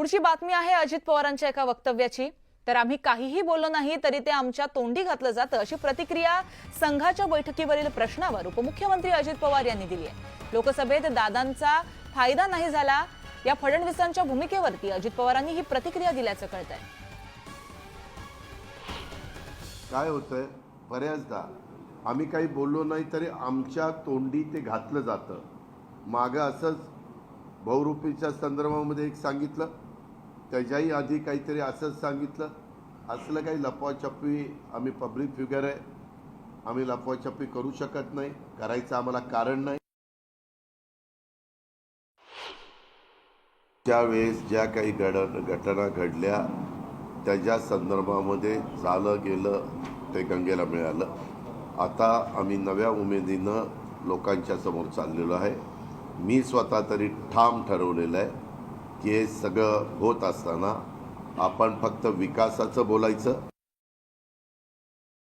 पुढची बातमी आहे अजित पवारांच्या एका वक्तव्याची. तर आम्ही काहीही बोललो नाही तरी ते आमच्या तोंडी घातलं जातं अशी प्रतिक्रिया संघाच्या बैठकीवरील प्रश्नावर उपमुख्यमंत्री अजित पवार यांनी दिली आहे. लोकसभेत दादांचा फायदा नाही झाला या फडणवीसांच्या भूमिकेवरती अजित पवारांनी ही प्रतिक्रिया दिल्याचं कळत आहे काय होतंय? बऱ्याचदा आम्ही काही बोललो नाही तरी आमच्या तोंडी ते घातलं जातं. मागं असंच बहुरूपीच्या संदर्भामध्ये एक सांगितलं त्याच्याही आधी काहीतरी असंच सांगितलं. असलं काही लपवाछपवी आम्ही पब्लिक फिगर आहे. आम्ही लपवाछपवी करू शकत नाही. करायचं आम्हाला कारण नाही. त्यावेळेस ज्या काही घड घटना घडल्या त्याच्या संदर्भामध्ये झालं गेलं ते गंगेला मिळालं. आता आम्ही नव्या उमेदीनं लोकांच्या समोर चाललेलो आहे. मी स्वतः तरी ठाम ठरवलेलं आहे. हे सगळं होत असताना आपण फक्त विकासाचं बोलायचं.